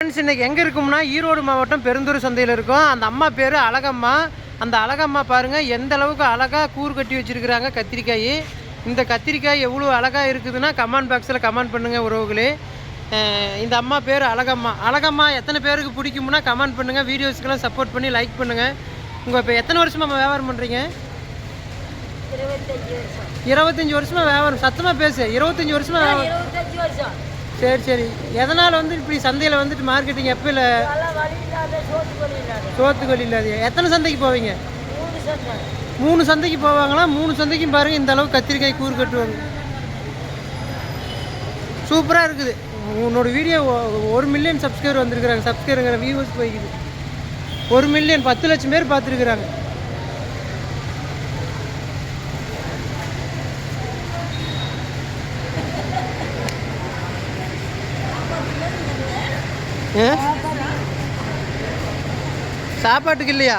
Friends இன்னைக்கு எங்கே இருக்கோம்னா ஈரோடு மாவட்டம் பெருந்தூர் சந்தையில் இருக்கோம். அந்த அம்மா பேர் அழகம்மா. அந்த அழகம்மா பாருங்கள் எந்த அளவுக்கு அழகாக கூறு கட்டி வச்சுருக்குறாங்க கத்திரிக்காய். இந்த கத்திரிக்காய் எவ்வளோ அழகாக இருக்குதுன்னா கமெண்ட் பாக்ஸில் கமெண்ட் பண்ணுங்கள் உறவுகளே. இந்த அம்மா பேர் அழகம்மா. அழகம்மா எத்தனை பேருக்கு பிடிக்கும்னா கமெண்ட் பண்ணுங்கள் வீடியோஸ்க்கெல்லாம் சப்போர்ட் பண்ணி லைக் பண்ணுங்கள் உங்கள் இப்போ எத்தனை வருஷமாக வியாபாரம் பண்ணுறீங்க இருபத்தஞ்சு வருஷம். இருபத்தஞ்சி வருஷமாக வியாபாரம். சத்தமாக பேசு. இருபத்தஞ்சி வருஷமாக வியாபாரம். சரி சரி. எதனால் வந்து இப்படி சந்தையில் வந்துட்டு மார்க்கெட்டிங் எப்போ இல்லை? இல்லாத சோத்துக்கொல்லி இல்லாத. எத்தனை சந்தைக்கு போவீங்க? மூணு சந்தைக்கு போவாங்களா? மூணு சந்தைக்கும் பாருங்கள் இந்த அளவுக்கு கத்திரிக்காய் கூறு கட்டுவாங்க. சூப்பராக இருக்குது. உன்னோட வீடியோ ஒரு மில்லியன் சப்ஸ்கிரைபர் வந்திருக்கிறாங்க. சப்ஸ்கிரைபர் வியூவர்ஸ் போய்க்குது. ஒரு மில்லியன் பத்து லட்சம் பேர் பார்த்துருக்குறாங்க. சாப்பாட்டுக்கு இல்லையா?